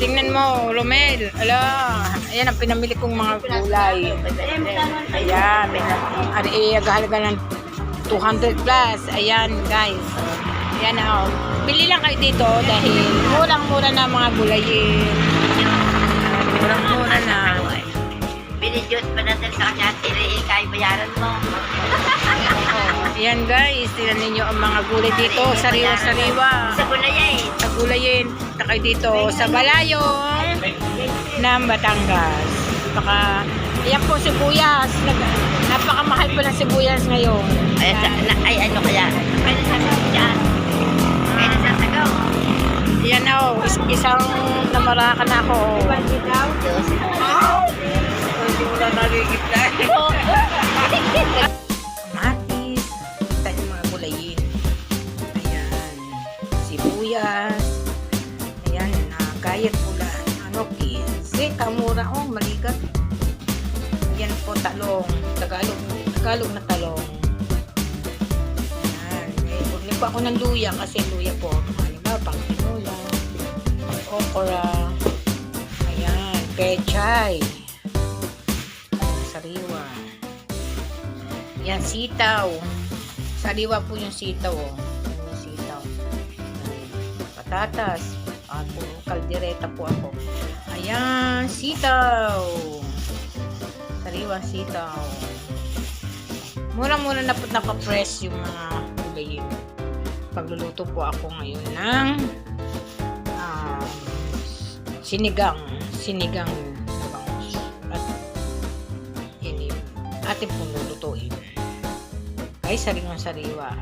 Tingnan mo, Romel. Ala, ayan ang pinamili kong mga gulay. Ayan, may na- ari halaga ng 200 plus. Ayan, guys. Ayan na, oh. Bili lang kayo dito dahil murang-mura na mga gulayin. Murang-mura na. Binidyo't pa natin sa kanya, tiri, kaya bayaran mo. Ayan guys, tingnan ninyo ang mga gulay dito. Sariwa-sariwa. Sa gulay eh. Sa gulayin, kayo dito sa Balayong ng Batangas. Baka, ayan po sibuyas. Nag, napakamahal po ng sibuyas ngayon. Ay, sa, na, ay ano kaya? Kaya nasasagaw dyan. Kaya nasasagaw. Yan na oh, is- isang namarakan na ako. Gayat pula. Ano, kinse. Kamura. Oh, maligat. Yan po, talong. Tagalog. Tagalog na talong. Ayan. Eh, bumili po ako ng luya kasi luya po. Halimbawa, pang tinola. Okra. Ayan. Pechay. Sariwa. Yan, sitaw. Sariwa po yung sitaw, oh. Yan yung sitaw. Ayan. Patatas. At puro kaldereta po ako. Ayan, sitaw. Sariwa sitaw. Mura-mura na po nakapress yung mga gulayin. Pagluluto po ako ngayon ng um, sinigang. Sinigang. At yun yung ating pong lulutuin. Ay, sariwang sariwa.